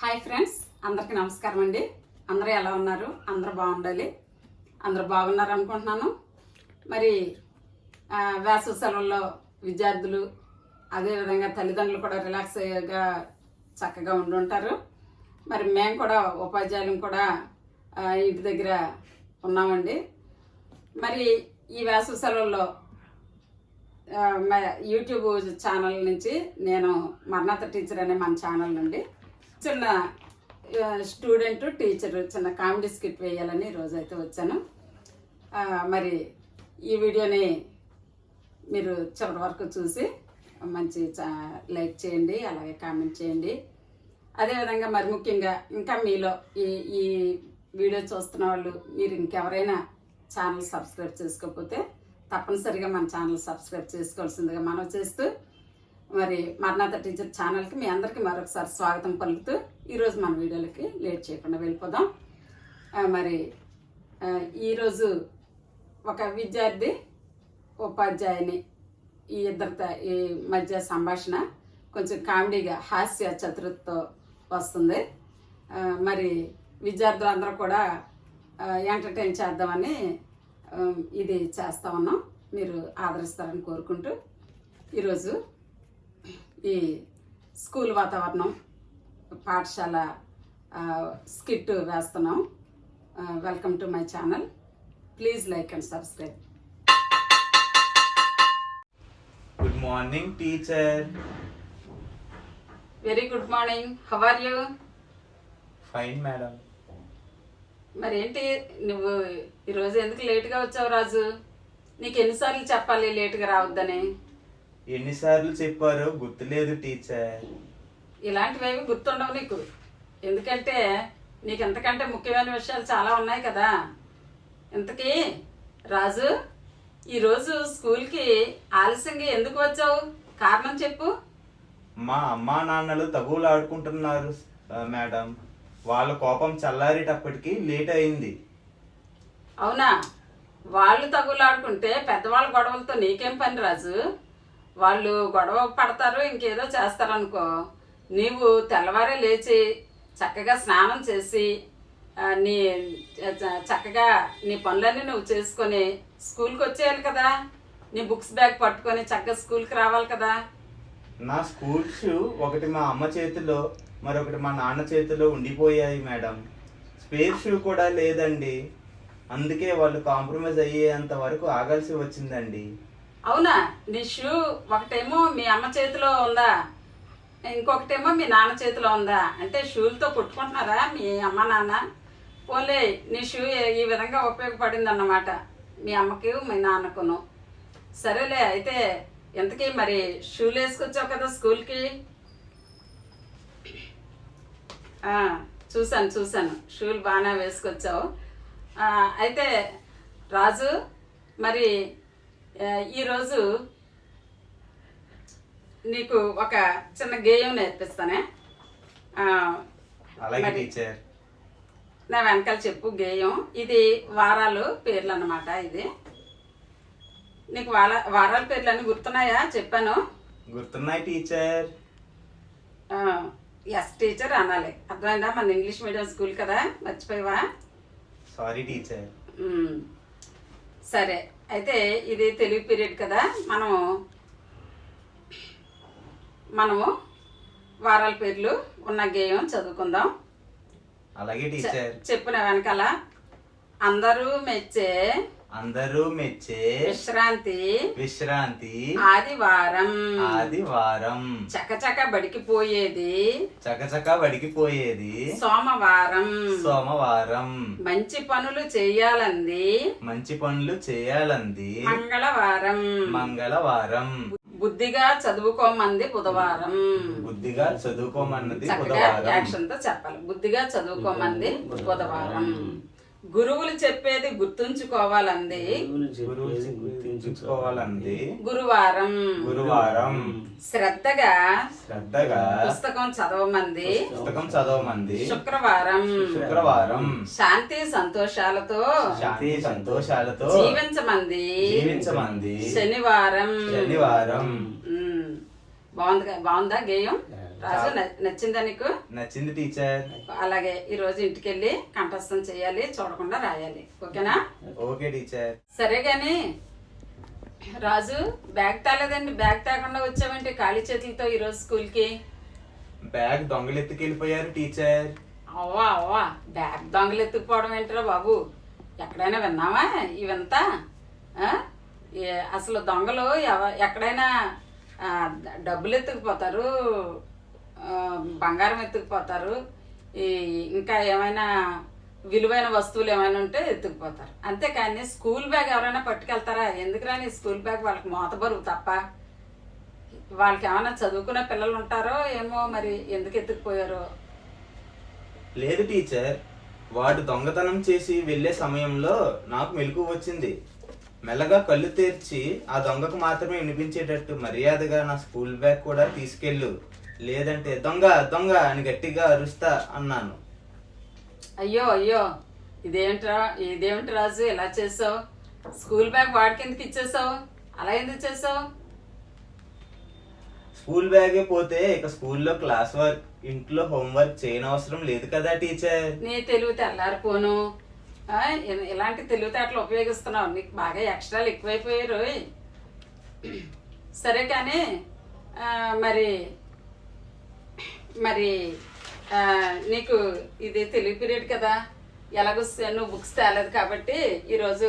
Hi friends అందరికీ నమస్కారం అండి. అందరూ ఎలా ఉన్నారు? అందరూ బాగుండాలి. అందరూ బాగున్నారు అనుకుంటున్నాను. మరి వేసవి సెలవుల్లో విద్యార్థులు అదేవిధంగా తల్లిదండ్రులు కూడా రిలాక్స్గా చక్కగా ఉండుంటారు. మరి మేము కూడా ఉపాధ్యాయులు కూడా ఇంటి దగ్గర ఉన్నామండి. మరి ఈ వేసవి సెలవుల్లో యూట్యూబ్ ఛానల్ నుంచి నేను మర్నాథ టీచర్ అనే మన ఛానల్ నుండి చిన్న స్టూడెంట్ టీచర్ చిన్న కామెడీ స్కిట్ వేయాలని రోజైతే వచ్చాను. మరి ఈ వీడియోని మీరు చివరి వరకు చూసి మంచి చా- లైక్ చేయండి అలాగే కామెంట్ చేయండి. అదేవిధంగా మరి ముఖ్యంగా ఇంకా మీలో ఈ ఈ వీడియో చూస్తున్న వాళ్ళు మీరు ఇంకెవరైనా ఛానల్ సబ్స్క్రైబ్ చేసుకోకపోతే తప్పనిసరిగా మన ఛానల్ సబ్స్క్రైబ్ చేసుకోవాల్సిందిగా మనం చేస్తూ మరి మర్నాథ టీచర్ ఛానల్కి మీ అందరికీ మరొకసారి స్వాగతం పలుకుతూ ఈరోజు మన వీడియోలకి లేట్ చేయకుండా వెళ్ళిపోదాం. మరి ఈరోజు ఒక విద్యార్థి ఉపాధ్యాయుని ఈ ఇద్దరితో ఈ మధ్య సంభాషణ కొంచెం కామెడీగా హాస్య చతురతో వస్తుంది. మరి విద్యార్థులందరూ కూడా ఎంటర్టైన్ చేద్దామని ఇది చేస్తా ఉన్నాం. మీరు ఆదరిస్తారని కోరుకుంటూ ఈరోజు ఈ స్కూల్ వాతావరణం పాఠశాల స్కిట్ వేస్తున్నాం. Welcome to my channel. Please like and subscribe. Good morning teacher. Very good morning. How are you? Fine madam. మరి ఏంటి నువ్వు ఈరోజు ఎందుకు లేట్గా వచ్చావు రాజు? నీకు ఎన్నిసార్లు చెప్పాలి లేట్గా రావద్దని? ఎన్నిసార్లు చెప్పారో గుర్తులేదు టీచర్. ఇలాంటివేవి గుర్తుండవు నీకు. ఎందుకంటే నీకు ఎంతకంటే ముఖ్యమైన విషయాలు చాలా ఉన్నాయి కదా. ఇంతకీ రాజు ఈరోజు స్కూల్కి ఆలస్యంగా ఎందుకు వచ్చావు? కారణం చెప్పు. మా అమ్మా నాన్నలు తగువులు ఆడుకుంటున్నారు మేడం. వాళ్ళ కోపం చల్లారేటప్పటికి లేట్ అయింది. అవునా? వాళ్ళు తగులాడుకుంటే పెద్దవాళ్ళ గొడవలతో నీకేం పని రాజు? వాళ్ళు గొడవ పడతారు ఇంకేదో చేస్తారనుకో. నీవు తెల్లవారే లేచి చక్కగా స్నానం చేసి నీ చ- చక్కగా నీ పనులన్నీ నువ్వు చేసుకొని స్కూల్కి వచ్చేయాలి కదా. నీ బుక్స్ బ్యాగ్ పట్టుకొని చక్కగా స్కూల్కి రావాలి కదా. నా స్కూల్ షూ ఒకటి మా అమ్మ చేతిలో మరొకటి మా నాన్న చేతిలో ఉండిపోయాయి మేడం. స్పేర్ షూ కూడా లేదండి. అందుకే వాళ్ళు కాంప్రమైజ్ అయ్యేంత వరకు ఆగాల్సి వచ్చిందండి. అవునా? నీ షూ ఒకటేమో మీ అమ్మ చేతిలో ఉందా? ఇంకొకటేమో మీ నాన్న చేతిలో ఉందా? అంటే షూలతో కొట్టుకుంటున్నారా మీ అమ్మ నాన్న? పోలే నీ షూ ఈ విధంగా ఉపయోగపడింది అన్నమాట మీ అమ్మకి మీ నాన్నకును. సరేలే అయితే ఎంతకీ మరి షూలు వేసుకొచ్చావు కదా స్కూల్కి? చూశాను చూశాను. షూలు బాగానే వేసుకొచ్చావు. అయితే రాజు మరి ఈరోజు నీకు ఒక చిన్న గేయం నేర్పిస్తానే. నా వెనకాల చెప్పు గేయం. ఇది వారాలు పేర్లు అన్నమాట ఇది. నీకు వార వారాల పేర్లు అన్ని గుర్తున్నాయా? చెప్పాను. గుర్తున్నాయి టీచర్. ఎస్ టీచర్ అనాలి. అర్థమైందా? మన ఇంగ్లీష్ మీడియం స్కూల్ కదా. మర్చిపోయావా? Sorry teacher. సరే. అయితే ఇది తెలుగు పీరియడ్ కదా మనము మనము వారాల పేర్లు ఉన్న గేయం చదువుకుందాం. అలాగే చెప్పిన వెనకాల అందరూ మెచ్చే అందరూ మెచ్చే విశ్రాంతి. విశ్రాంతి. ఆదివారం. ఆదివారం. చకచక బడికిపోయేది చకచక వడికిపోయేది సోమవారం. సోమవారం. మంచి పనులు చేయాలంది. మంచి పనులు చేయాలంది. మంగళవారం. మంగళవారం. బుద్ధిగా చదువుకోమంది బుధవారం. బుద్ధిగా చదువుకోమన్నది యాక్షన్తో చెప్పాలి. బుద్ధిగా చదువుకోమంది బుధవారం. గురువులు చెప్పేది గుర్తుంచుకోవాలంది. గురువు గుర్తించుకోవాలంది. గురువారం. గురువారం. శ్రద్ధగా శ్రద్ధగా పుస్తకం చదవమంది. పుస్తకం చదవమంది. శుక్రవారం. శుక్రవారం. శాంతి సంతోషాలతో శాంతి సంతోషాలతో జీవించమంది. జీవించమంది. శనివారం. శనివారం. బాగుంది బాగుందా గేయం? రాజు నచ్చిందా నీకు? నచ్చింది టీచర్. అలాగే ఈ రోజు ఇంటికి వెళ్ళి కంఠస్థం చేయాలి చూడకుండా రాయాలి. ఓకేనా? Okay teacher. సరే గాని రాజు బ్యాగ్ తాలేదండి బ్యాగ్ తాకుండా వచ్చామంటే ఖాళీ చేతులతో ఈరోజు స్కూల్కి? బ్యాగ్ దొంగలు ఎత్తుకెళ్ళిపోయారు టీచర్. అవ్వా అవ్వా. బ్యాగ్ దొంగలు ఎత్తుకుపోవడం ఏంటరా బాబు? ఎక్కడైనా విన్నావా ఇవంతా అసలు దొంగలు ఎవ- ఎక్కడైనా డబ్బులు ఎత్తుకుపోతారు బంగారం ఎత్తుకుపోతారు. ఈ ఇంకా ఏమైనా విలువైన వస్తువులు ఏమైనా ఉంటే ఎత్తుకుపోతారు. అంతేకాని స్కూల్ బ్యాగ్ ఎవరైనా పట్టుకెళ్తారా? ఎందుకు రాని స్కూల్ బ్యాగ్? వాళ్ళకి మోత బరువు తప్ప. వాళ్ళకి ఏమైనా చదువుకునే పిల్లలు ఉంటారో ఏమో మరి ఎందుకు ఎత్తుకుపోయారో? లేదు టీచర్ వాడు దొంగతనం చేసి వెళ్ళే సమయంలో నాకు మెలకు వచ్చింది. మెల్లగా కళ్ళు తెరిచి ఆ దొంగకు మాత్రమే వినిపించేటట్టు మర్యాదగా నా స్కూల్ బ్యాగ్ కూడా తీసుకెళ్ళు. లేదంటే దొంగ దొంగ అని గట్టిగా అరుస్తా అన్నాను. అయ్యో అయ్యో ఇదేంట్రా ఇదేమిటి రాజు ఇలా చేసావు? స్కూల్ బ్యాగ్ వాడికి ఎందుకు ఇచ్చేసావు? అలా ఎందుకు చేసావు? స్కూల్ బ్యాగే పోతే ఇక స్కూల్లో క్లాస్ వర్క్ ఇంట్లో హోంవర్క్ చేయనవసరం లేదు కదా టీచర్. నీ తెలివి తెల్లారిపోను. ఆ, ఇ- ఇలాంటి తెలివితేటలు ఉపయోగిస్తున్నావు. నీకు బాగా ఎక్స్ట్రాలు ఎక్కువైపోయారు. సరే కానీ ఆ, మరి మరి నీకు ఇది తెలుగు పీరియడ్ కదా. ఎలాగో నువ్వు బుక్స్ తేలేదు కాబట్టి ఈరోజు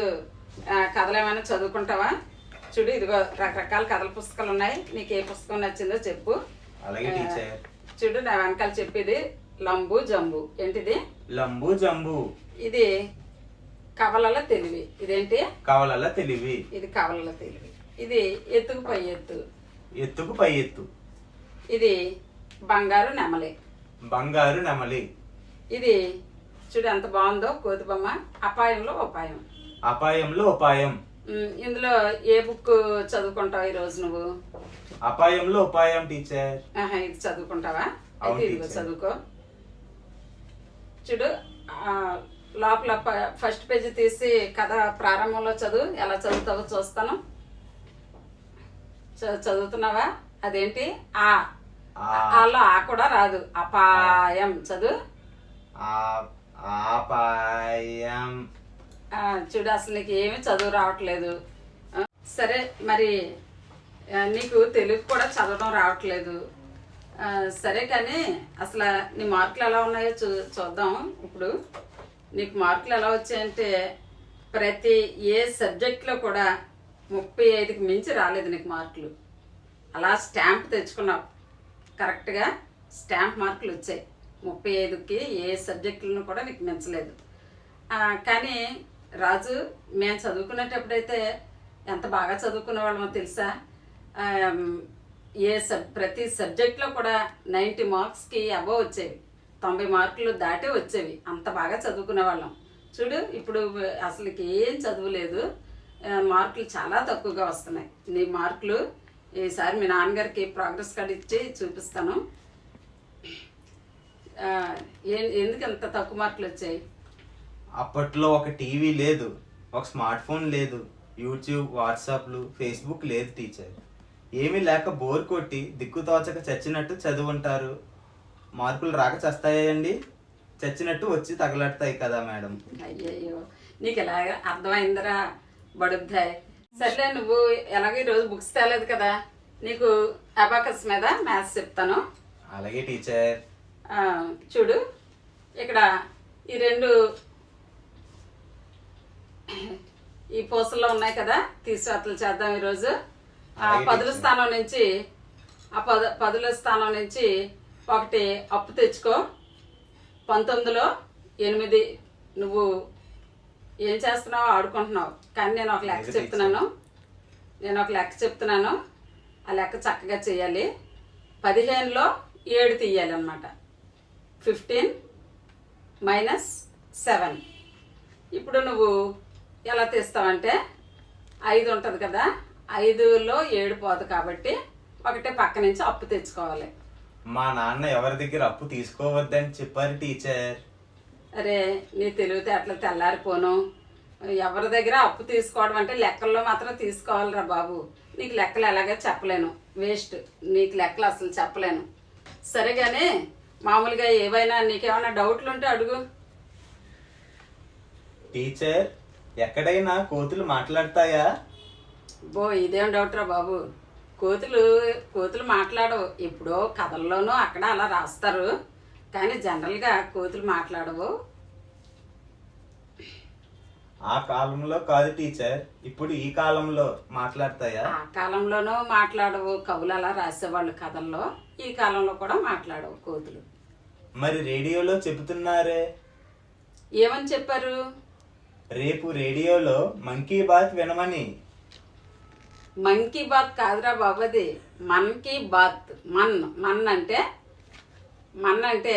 కథలు ఏమైనా చదువుకుంటావా? చూడు ఇదిగో రకరకాల కథల పుస్తకాలు ఉన్నాయి. నీకు ఏ పుస్తకం నచ్చిందో చెప్పు. చూడు నా వెనకాల చెప్పేది లంబు జంబు. ఏంటిది? లంబు జంబు. ఇది కవలల తెలివి. ఇదేంటి? కవలల తెలివి. ఇది కవలల తెలివి. ఇది ఎత్తుకు పై ఎత్తు. ఎత్తుకు పై ఎత్తు. ఇది బంగారు నెమలి. బంగారు నెమలి. ఇది చూడు ఎంత బాగుందో కోతిబొమ్మ అపాయంలో ఉపాయం. అపాయంలో ఉపాయం. ఇందులో ఏ బుక్ చదువుకుంటావు ఈరోజు నువ్వు? అపాయంలో ఉపాయం టీచర్. ఇది చదువుకుంటావా? అయితే ఇదిగో. చదువుకో. చూడు లోపల ఫస్ట్ పేజీ తీసి కథ ప్రారంభంలో చదువు. ఎలా చదువుతావో చూస్తాను. చదువుతున్నావా? అదేంటి? ఆ ఆలో ఆ కూడా రాదు. అపాయం. చదువు? ఆ, చూడు అసలు నీకు ఏమీ చదువు రావట్లేదు. సరే మరి నీకు తెలుగు కూడా చదవడం రావట్లేదు. సరే కానీ అసలు నీ మార్కులు ఎలా ఉన్నాయో చూ చూద్దాం. ఇప్పుడు నీకు మార్కులు ఎలా వచ్చాయంటే ప్రతి ఏ సబ్జెక్ట్లో కూడా ముప్పై ఐదుకి మించి రాలేదు నీకు మార్కులు. అలా స్టాంప్ తెచ్చుకున్నావు. కరెక్ట్గా స్టాంప్ మార్కులు వచ్చాయి. ముప్పై ఐదుకి ఏ సబ్జెక్టులను కూడా నీకు మించలేదు. కానీ రాజు మేము చదువుకునేటప్పుడైతే ఎంత బాగా చదువుకునే వాళ్ళమో తెలుసా? ఏ సబ్ ప్రతి సబ్జెక్ట్లో కూడా నైంటీ మార్క్స్కి అబవ్ వచ్చేవి. తొంభై మార్కులు దాటే వచ్చేవి. అంత బాగా చదువుకునే వాళ్ళం. చూడు ఇప్పుడు అసలుకి ఏం చదువులేదు. మార్కులు చాలా తక్కువగా వస్తున్నాయి. నీ మార్కులు ఈసారి మీ నాన్నగారికి ప్రోగ్రెస్ కార్డ్ ఇచ్చి చూపిస్తాను. ఎందుకు అంత తక్కువ మార్కులు వచ్చాయి? అప్పట్లో ఒక టీవీ లేదు ఒక స్మార్ట్ ఫోన్ లేదు యూట్యూబ్ వాట్సాప్లు ఫేస్బుక్ లేదు టీచర్. ఏమీ లేక బోర్ కొట్టి దిక్కు తోచక చచ్చినట్టు చదువుంటారు. మార్కులు రాక చస్తాయండి చచ్చినట్టు వచ్చి తగలడతాయి కదా మేడం. అయ్యయ్యో నీకు ఎలాగ అర్థమైందిరా బడుద్దాయ్? సర్లే నువ్వు ఎలాగో ఈరోజు బుక్స్ తేలేదు కదా. నీకు అబాకస్ మీద మ్యాథ్స్ చెప్తాను. అలాగే టీచర్ చూడు ఇక్కడ ఈ రెండు ఈ పూసల్లో ఉన్నాయి కదా. తీసువాతలు చేద్దాం ఈరోజు. ఆ పదుల. స్థానం నుంచి ఆ పద పదుల స్థానం నుంచి ఒకటి అప్పు తెచ్చుకో. పంతొమ్మిదిలో ఎనిమిది నువ్వు ఏం చేస్తున్నావు ఆడుకుంటున్నావు. కానీ నేను ఒక లెక్క చెప్తున్నాను. నేను ఒక లెక్క చెప్తున్నాను. ఆ లెక్క చక్కగా చేయాలి. పదిహేనులో ఏడు తీయాలి అనమాట ఫిఫ్టీన్ మైనస్ సెవెన్. ఇప్పుడు నువ్వు ఎలా తీస్తావంటే ఐదు ఉంటుంది కదా ఐదులో ఏడు పోదు కాబట్టి ఒకటే పక్క నుంచి అప్పు తెచ్చుకోవాలి. మా నాన్న ఎవరి దగ్గర అప్పు తీసుకోవద్దని చెప్పారు టీచర్. అరే నీ తెలివితేటలు తెల్లారిపోను. ఎవరి దగ్గర అప్పు తీసుకోవడం అంటే లెక్కల్లో మాత్రం తీసుకోవాలిరా బాబు. నీకు లెక్కలు ఎలాగో చెప్పలేను. వేస్ట్ నీకు లెక్కలు అసలు చెప్పలేను. సరే కానీ మామూలుగా ఏవైనా నీకేమైనా డౌట్లు ఉంటే అడుగు. టీచర్ ఎక్కడైనా కోతులు మాట్లాడతాయా? బో ఇదేం డౌట్ రా బాబు. కోతులు కోతులు మాట్లాడవు. ఎప్పుడో కథల్లోనూ అక్కడ అలా రాస్తారు. కానీ జనరల్గా కోతులు మాట్లాడవు. ఆ కాలంలో కాదు టీచర్ ఇప్పుడు ఈ కాలంలో మాట్లాడతాయా? ఆ కాలంలోనూ మాట్లాడవు. కవులు అలా రాసేవాళ్ళు కథల్లో ఈ కాలంలో కూడా మాట్లాడవు కోతులు. మరి రేడియోలో చెబుతున్నారే? ఏమని చెప్పారు? రేపు రేడియోలో మంకీ బాత్ వినమని. మన్ కీ బాత్ కాదురా బాబు అది మన్ కీ బాత్. మన్ మన్ అంటే మన్ అంటే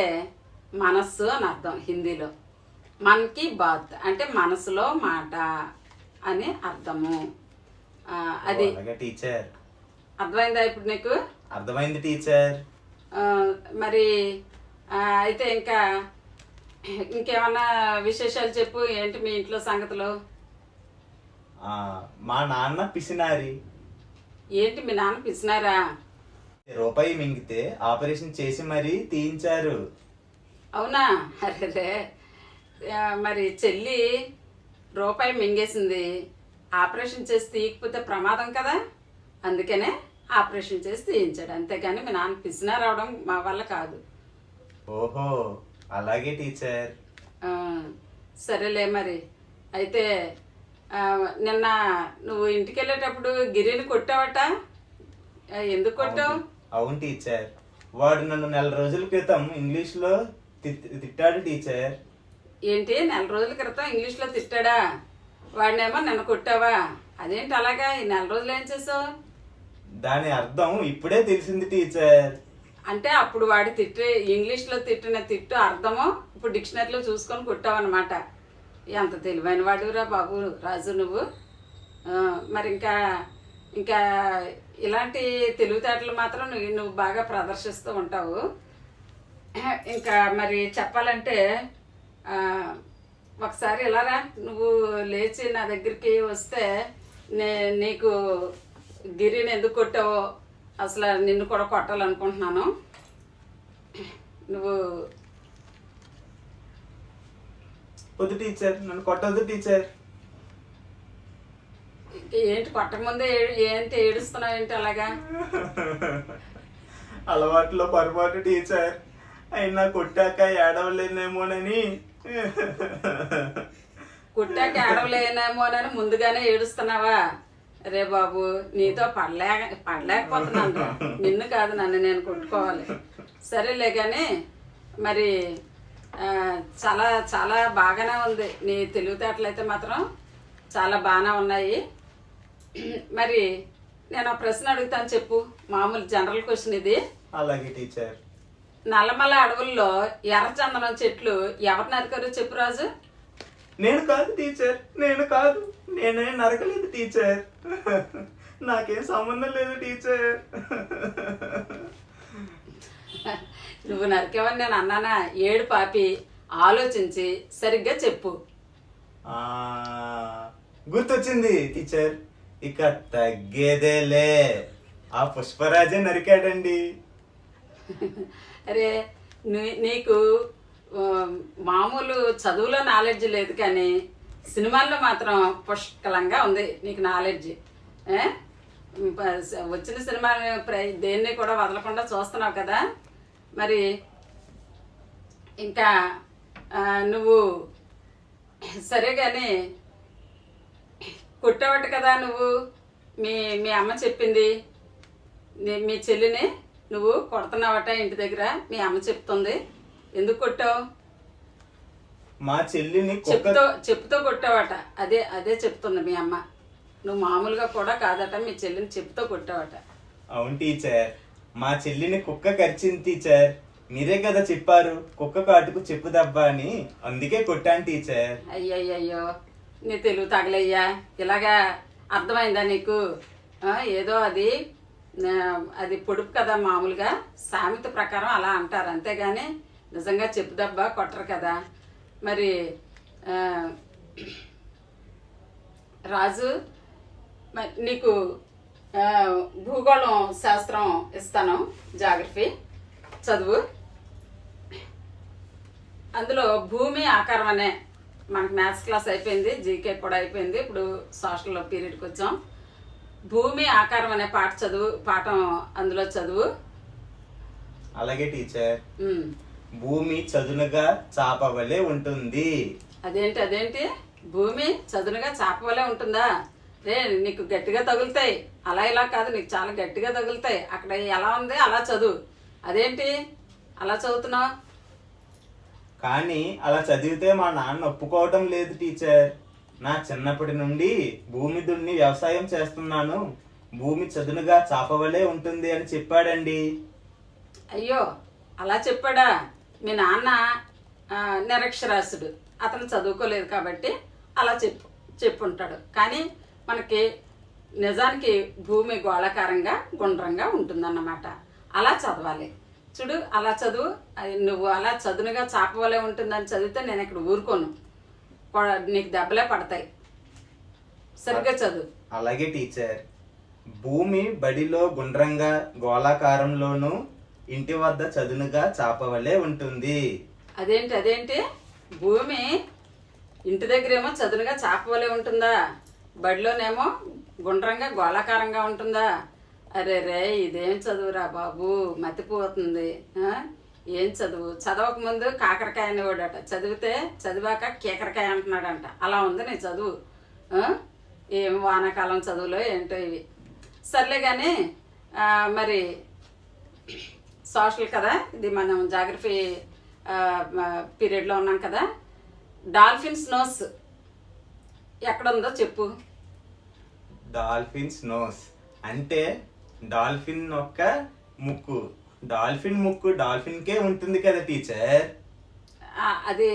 మనస్సు అని అర్థం హిందీలో. మన్ కీ బాత్ అంటే మనసులో మాట అని అర్థము. అది టీచర్. అర్థమైందా ఇప్పుడు నీకు? అర్థమైంది టీచర్. మరి అయితే ఇంకా ఇంకేమన్నా విశేషాలు చెప్పు ఏంటి మీ ఇంట్లో సంగతులు? మా నాన్న పిసినారి. ఏంటి మీ నాన్న పిసినారా? రూపాయి మింగితే ఆపరేషన్ చేసి మరీ తీయించారు. అవునా? అరే మరి చెల్లి రూపాయి మింగేసింది. ఆపరేషన్ చేసి తీయకపోతే ప్రమాదం కదా? అందుకనే ఆపరేషన్ చేసి తీయించాడు. అంతేగాని మీ నాన్న పిసినా రావడం మా వల్ల కాదు. ఓహో అలాగే టీచర్. సరేలే మరి. అయితే నిన్న నువ్వు ఇంటికి వెళ్ళేటప్పుడు గిరిని కొట్టావట? ఎందుకు కొట్టావు? అవును టీచర్. వాడు నన్ను నెల రోజుల క్రితం ఇంగ్లీష్లో తిట్టాడు టీచర్. ఏంటి? నెల రోజుల క్రితం ఇంగ్లీష్లో తిట్టాడా? వాడినేమో నిన్న కొట్టావా? అదేంటి అలాగా? ఈ నెల రోజులు ఏం చేసావు? దాని అర్థం ఇప్పుడే తెలిసింది టీచర్. అంటే అప్పుడు వాడి తిట్టే ఇంగ్లీష్లో తిట్టిన తిట్టు అర్థము ఇప్పుడు డిక్షనరీలో చూసుకొని కొట్టావన్నమాట. ఎంత తెలివైన వాడురా బాబు రాజు నువ్వు. మరి ఇంకా ఇంకా ఇలాంటి తెలివితేటలు మాత్రం నువ్వు నువ్వు బాగా ప్రదర్శిస్తూ ఉంటావు. ఇంకా మరి చెప్పాలంటే ఒకసారి ఇలారా నువ్వు లేచి నా దగ్గరికి వస్తే నే నీకు గిరిని ఎందుకు కొట్టావో అసలు నిన్ను కూడా కొట్టాలనుకుంటున్నాను. నువ్వు వద్దు టీచర్ నన్ను కొట్టదు టీచర్. ఏంటి కొట్టకముందే ఏంటి ఏడుస్తున్నావు ఏంటి అలాగా? అలవాట్లో పొరపాటు టీచర్. అయినా కొట్టాక ఏడవలేనేమోనని. కుట్టాక ఏడవలేనేమోనని ముందుగానే ఏడుస్తున్నావా? రే బాబు నీతో పడలే పడలేకపోతున్నాను. నిన్ను కాదు నన్ను నేను కొట్టుకోవాలి. సరేలే కానీ మరి చాలా చాలా బాగానే ఉంది. నీ తెలివితేటలు అయితే మాత్రం చాలా బాగానే ఉన్నాయి. మరి నేను ప్రశ్న అడుగుతాను చెప్పు. మామూలు జనరల్ క్వశ్చన్ ఇది. అలాగే టీచర్. నల్లమల అడవుల్లో ఎర్రచందనం చెట్లు ఎవరు నరికారో చెప్పు రాజు. నేను కాదు టీచర్. నేను కాదు. నేనే నరకలేదు టీచర్. నాకేం సంబంధం లేదు టీచర్. నువ్వు నరికేవని నేను అన్నానా? ఏడు పాపి ఆలోచించి సరిగ్గా చెప్పు. గుర్తొచ్చింది టీచర్. ఇక తగ్గేదేలే. ఆ పుష్పరాజే నరికాడండి. అరే నీ- నీకు మామూలు చదువులో నాలెడ్జ్ లేదు కానీ సినిమాల్లో మాత్రం పుష్కలంగా ఉంది నీకు నాలెడ్జ్. వచ్చిన సినిమా దేన్ని కూడా వదలకుండా చూస్తున్నావు కదా. మరి ఇంకా నువ్వు సరే కానీ కుట్టవట కదా నువ్వు. మీ మీ అమ్మ చెప్పింది. మీ చెల్లిని నువ్వు కొడుతున్నావట ఇంటి దగ్గర. మీ అమ్మ చెప్తుంది. ఎందుకు కొట్టావు? మా చెల్లిని కుక్క చెప్పుతో చెప్పుతో కొట్టావట. అదే అదే చెప్తుంది మీ అమ్మ. నువ్వు మామూలుగా కూడా కాదట మీ చెల్లిని చెప్పుతో కొట్టావట. అవును టీచర్. మా చెల్లిని కుక్క కరిచింది టీచర్. మీరే కదా చెప్పారు కుక్క కాటుకు చెప్పు దెబ్బ అని. అందుకే కొట్టాను టీచర్. అయ్యయ్యో నీ తెలుగు తగలయ్యా. ఇలాగా అర్థమైందా నీకు? ఏదో అది అది పొడుపు కదా మామూలుగా. సామెత ప్రకారం అలా అంటారు. అంతేగాని నిజంగా చెప్పుదబ్బా కొట్టరు కదా. మరి రాజు మరి నీకు భూగోళం శాస్త్రం ఇస్తాను. జాగ్రఫీ చదువు. అందులో భూమి ఆకారం అనే మనకి మ్యాథ్స్ క్లాస్ అయిపోయింది జీకే కూడా అయిపోయింది. ఇప్పుడు సోషల్ పీరియడ్కి వచ్చాం. భూమి ఆకారం అనే పాట చదువు పాఠం అందులో చదువు. అలాగే టీచర్. భూమి చదునుగా చాపవలే ఉంటుంది. అదేంటి అదేంటి? భూమి చదునుగా చాపవలే ఉంటుందా? రే నీకు గట్టిగా తగులుతాయి. అలా ఇలా కాదు నీకు చాలా గట్టిగా తగులుతాయి. అక్కడ ఎలా ఉంది? అలా చదువు. అదేంటి? అలా చదువుతున్నావు? కానీ అలా చదివితే మా నాన్న ఒప్పుకోవటం లేదు టీచర్. నా చిన్నప్పటి నుండి భూమి దున్ని వ్యవసాయం చేస్తున్నాను. భూమి చదునుగా చాపవలే ఉంటుంది అని చెప్పాడండి. అయ్యో అలా చెప్పాడా? మీ నాన్న నిరక్షరాసుడు నిరక్షరాస్యుడు. అతను చదువుకోలేదు కాబట్టి అలా చెప్పు చెప్పుంటాడు. కానీ మనకి నిజానికి భూమి గోళాకారంగా గుండ్రంగా ఉంటుందన్నమాట. అలా చదవాలి. చూడు అలా చదువు. అది నువ్వు అలా చదునుగా చాపవలే ఉంటుందని చదివితే నేను ఇక్కడ ఊరుకోను. నీకు దెబ్బలే పడతాయి. సరిగ్గా చదువు. అలాగే టీచర్. భూమి బడిలో గుండ్రంగా గోళాకారంలోను ఇంటి వద్ద చదునుగా చాపవలే ఉంటుంది. అదేంటి అదేంటి? భూమి ఇంటి దగ్గరేమో చదునుగా చాపవలే ఉంటుందా? బడిలోనేమో గుండ్రంగా గోళాకారంగా ఉంటుందా? అరే రే ఇదేం చదువురా బాబు? మతిపోతుంది. ఏం చదువు? చదవక ముందు కాకరకాయ అనేవాడట. చదివితే చదివాక కేకరకాయ అంటున్నాడంట. అలా ఉంది నీ చదువు. ఏం వానాకాలం చదువులో ఏంటో ఇవి. సర్లే కానీ మరి సోషల్ కదా? ఇది మనం జాగ్రఫీ పీరియడ్లో ఉన్నాం కదా? డాల్ఫిన్స్ నోస్ ఎక్కడుందో చెప్పు. Dolphins nose. అంటే డాల్ఫిన్ యొక్క ముక్కు. డాల్ఫిన్ ముక్కు డాల్ఫిన్ కే ఉంటుంది కదా టీచర్? అది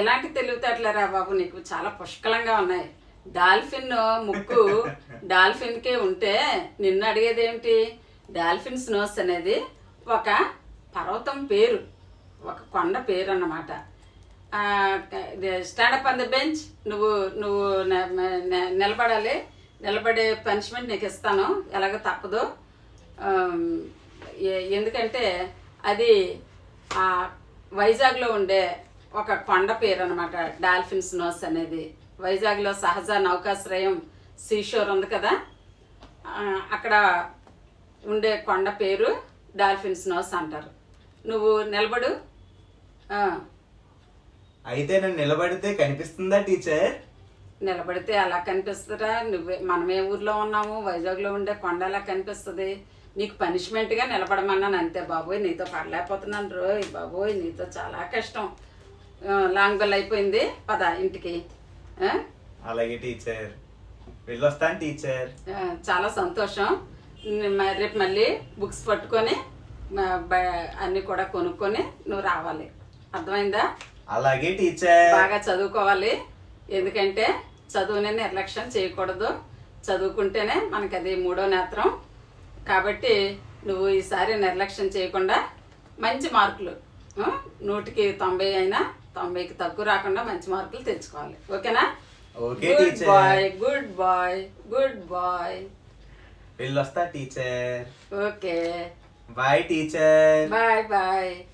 ఎలాంటి తెలివితేటలేరా బాబు నీకు? చాలా పుష్కలంగా ఉన్నాయి. డాల్ఫిన్ ముక్కు డాల్ఫిన్కే ఉంటే నిన్ను అడిగేది ఏమిటి డాల్ఫిన్స్ నోస్ అనేది ఒక పర్వతం పేరు ఒక కొండ పేరు అన్నమాట స్టాండప్ ఆన్ ద బెంచ్. నువ్వు నువ్వు నిలబడాలి. నిలబడే పనిష్మెంట్ నీకు ఇస్తాను. ఎలాగో తప్పదు. ఎందుకంటే అది ఆ వైజాగ్లో ఉండే ఒక కొండ పేరు అనమాట డాల్ఫిన్స్ నోస్ అనేది. వైజాగ్లో సహజ నౌకాశ్రయం సీషోర్ ఉంది కదా. అక్కడ ఉండే కొండ పేరు డాల్ఫిన్స్ నోస్ అంటారు. నువ్వు నిలబడు. అయితే నేను నిలబడితే కనిపిస్తుందా టీచర్? నిలబడితే అలా కనిపిస్తుందా నువ్వే మనమే ఊర్లో ఉన్నాము వైజాగ్లో ఉండే కొండ ఎలా కనిపిస్తుంది? నీకు పనిష్మెంట్గా నిలబడమన్నాను అంతే బాబోయ్ నీతో పడలేకపోతున్నాను రోయ్ బాబోయ్ నీతో చాలా కష్టం. లాంగ్ బెల్ అయిపోయింది పద ఇంటికి? అలాగే టీచర్. వెళ్ళొస్తాను టీచర్. చాలా సంతోషం. రేపు మళ్ళీ బుక్స్ పట్టుకొని అన్నీ కూడా కొనుక్కొని నువ్వు రావాలి. అర్థమైందా? అలాగే టీచర్. బాగా చదువుకోవాలి. ఎందుకంటే చదువుని నిర్లక్ష్యం చేయకూడదు. చదువుకుంటేనే మనకి అది మూడో నేత్రం. కాబట్టి నువ్వు ఈసారి నిర్లక్ష్యం చేయకుండా మంచి మార్కులు? నూటికి తొంభై అయినా తొంభైకి తక్కువ రాకుండా మంచి మార్కులు తెచ్చుకోవాలి. ఓకేనా? Okay good boy good boy good boy. వెళ్ళొస్తా teacher. Okay. Bye teacher. Bye bye.